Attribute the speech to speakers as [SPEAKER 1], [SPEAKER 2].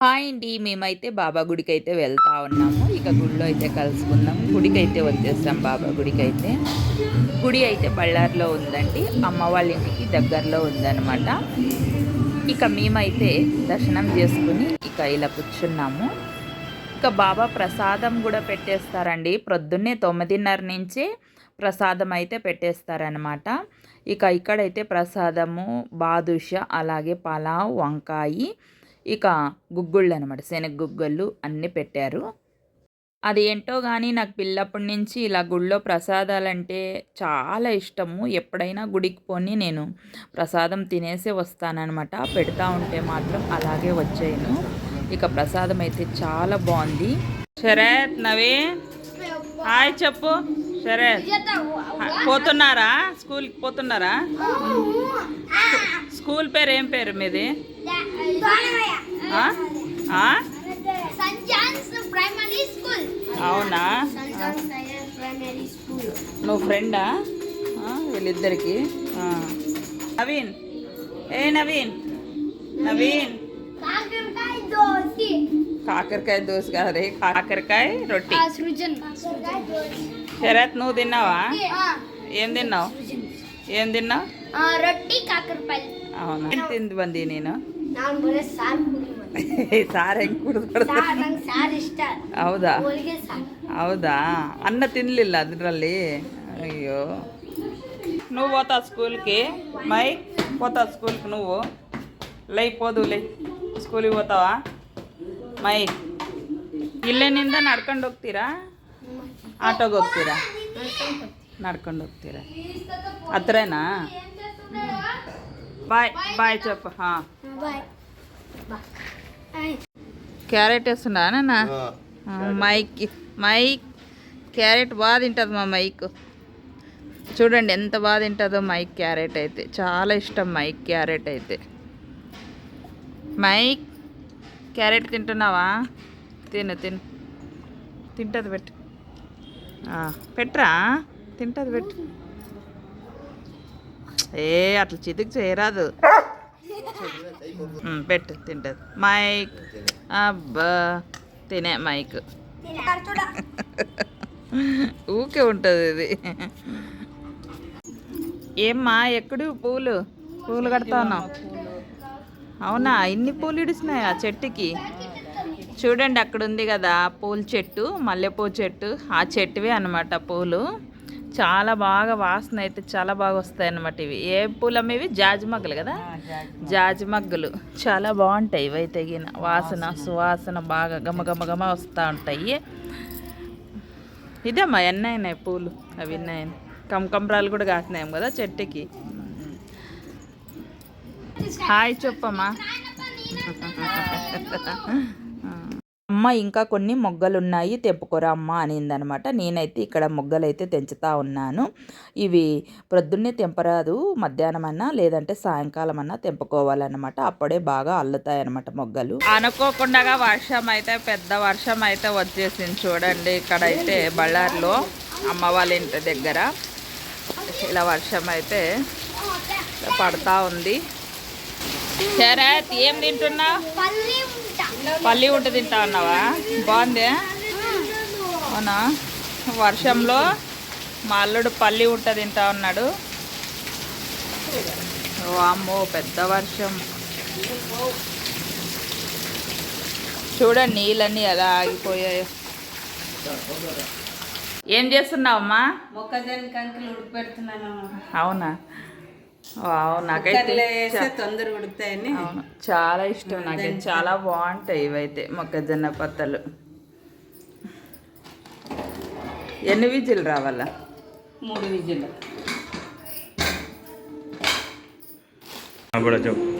[SPEAKER 1] Hi అండి మేమైతే బాబా గుడికి అయితే వెళ్తా ఉన్నాము. ఇక గుడిలో అయితే కలుసుకుందాం గుడికి అయితే వచ్చేస్తాం బాబా గుడికి అయితే గుడి అయితే బళ్ళారిలో ఉందండి. అమ్మ వాళ్ళ ఇంటికి దగ్గరలో ఉందన్నమాట. ఇక మేమైతే దర్శనం చేసుకుని ఇక ఇలా కూర్చున్నాము. ఇక బాబా ప్రసాదం కూడా పెట్టేస్తారండి. ప్రొద్దున్నే తొమ్మిదిన్నర నుంచే ప్రసాదం అయితే పెట్టేస్తారనమాట ఇక ఇక్కడైతే ప్రసాదము బాదుష అలాగే పలావ్ వంకాయి ఇక గుగ్గుళ్ళు అనమాట శనగ గుగ్గుళ్ళు అన్నీ పెట్టారు. అది ఏంటో కానీ నాకు పిల్లప్పటి నుంచి ఇలా గుళ్ళో ప్రసాదాలంటే చాలా ఇష్టము. ఎప్పుడైనా గుడికి పోని నేను ప్రసాదం తినేసే వస్తానన్నమాట పెడతా ఉంటే మాత్రం అలాగే వచ్చాను ఇక ప్రసాదం అయితే చాలా బాగుంది. శరత్ నవే హాయ్ చెప్పు. శరత్ పోతున్నారా? స్కూల్కి పోతున్నారా? స్కూల్ పేరు ఏం పేరు మీది? అవునా? నువ్వు ఫ్రెండా? వీళ్ళిద్దరికి. నవీన్. ఏ నవీన్? నవీన్.
[SPEAKER 2] కాకరకాయ
[SPEAKER 1] దోశ. కాదు
[SPEAKER 2] రే కాకరకాయ రొట్టి.
[SPEAKER 1] శరత్ నువ్వు తిన్నావా? ఏం తిన్నావు? ఏం తిన్నావు?
[SPEAKER 2] రొట్టి కాకరకాయ.
[SPEAKER 1] అవునా. తింది నేను?
[SPEAKER 2] ನಾನು ಬರೀ ಸಾರು ಕುಡಿ
[SPEAKER 1] సార్ ಹೆಂಗ್ ಕುಡಿದು
[SPEAKER 2] ಸಾರು ನಂಗೆ ಸಾರು ಇಷ್ಟ
[SPEAKER 1] ಹೌದಾ
[SPEAKER 2] ಹೋಳಿಗೆ ಸಾರು
[SPEAKER 1] ಹೌದಾ ಅನ್ನ ತಿನ್ನಲಿಲ್ಲ ಅದರಲ್ಲಿ ಅಯ್ಯೋ నువ్వు పోతావు స్కూల్కి మై పోతావు స్కూల్కి నువ్వు లై పోదు లై స్కూల్కి పోతావా ಮೈ ಇಲ್ಲೇನಿಂದ ನಡ್ಕೊಂಡು ಹೋಗ್ತೀರಾ ಆಟೋಗೆ ಹೋಗ್ತೀರಾ ನಡ್ಕೊಂಡು ಹೋಗ್ತೀರಾ ಹತ್ರನಾ బాయ్ బాయ్
[SPEAKER 2] చెప్పు
[SPEAKER 1] క్యారెట్ వేస్తుండా నాన్న? Mike Mike. క్యారెట్ బాగా తింటుంది మా మైక్. చూడండి ఎంత బాగా తింటుందో మైక్ క్యారెట్ అయితే. చాలా ఇష్టం మైక్ క్యారెట్ అయితే. మైక్ క్యారెట్ తింటున్నావా? తిను తిను. తింటుంది పెట్టు. పెట్టరా? తింటుంది పెట్టు. ఏ అట్లా చితికి చేయరాదు. పెట్టు తింటుంది. మైక్. అబ్బా తినే మైక్. ఊకే ఉంటుంది ఇది. ఏమ్మా ఎక్కడు పూలు? పూలు కడతా అవునా ఇన్ని పూలు ఇడిసినాయి ఆ చెట్టుకి? చూడండి అక్కడ ఉంది కదా పూల చెట్టు మల్లెపూ చెట్టు ఆ చెట్టువే అనమాట పూలు. చాలా బాగా వాసన అయితే చాలా బాగా వస్తాయి అన్నమాట ఇవి. ఏ పూలు అమ్మేవి జాజి మగ్గలు కదా జాజి మగ్గలు చాలా బాగుంటాయి ఇవి గిన. వాసన. సువాసన బాగా గమ గమ గమ వస్తూ ఉంటాయి. ఇదేమ్మా ఎన్ని అయినాయి పూలు? అవి ఉన్నాయి కంకంబరాలు కూడా కాసినాయి కదా చెట్టుకి. హాయ్. చెప్పమ్మా. అమ్మ ఇంకా కొన్ని మొగ్గలు ఉన్నాయి తెంపుకోరా అమ్మ అనిందనమాట. నేనైతే ఇక్కడ మొగ్గలు అయితే తెంచుతా ఉన్నాను. ఇవి ప్రొద్దున్నే తెంపరాదు మధ్యాహ్నం అన్నా లేదంటే సాయంకాలం అన్నా తెంపుకోవాలన్నమాట. అప్పుడే బాగా అల్లుతాయి అనమాట మొగ్గలు. అనుకోకుండా వర్షం అయితే పెద్ద వర్షం అయితే వచ్చేసింది చూడండి ఇక్కడ అయితే బళ్ళారిలో అమ్మ వాళ్ళ ఇంటి దగ్గర. ఇలా వర్షం అయితే పడతా ఉంది. శరత్ ఏం తింటున్నావు?
[SPEAKER 2] పల్లి ఉంటా
[SPEAKER 1] తింటా ఉన్నావా బాగుంది? అవునా? వర్షంలో మా అల్లుడు పల్లి ఉంట తింటా ఉన్నాడు. ఓ అమ్మో పెద్ద వర్షం. చూడండి నీళ్ళన్నీ ఎలా ఆగిపోయాయో. ఏం చేస్తున్నావమ్మా?
[SPEAKER 3] మొక్కజొన్న కంకులు ఉడకపెడుతున్నాను
[SPEAKER 1] అవునా? నాకైతే
[SPEAKER 3] తొందరగా ఉడుకుతాయని
[SPEAKER 1] చాలా ఇష్టం నాకైతే. చాలా బాగుంటాయి ఇవైతే మొక్కజొన్న పత్తలు. ఎన్ని విజిల్ రావాలా?
[SPEAKER 3] మూడు విజిల్లు
[SPEAKER 4] కూడా చెప్పు.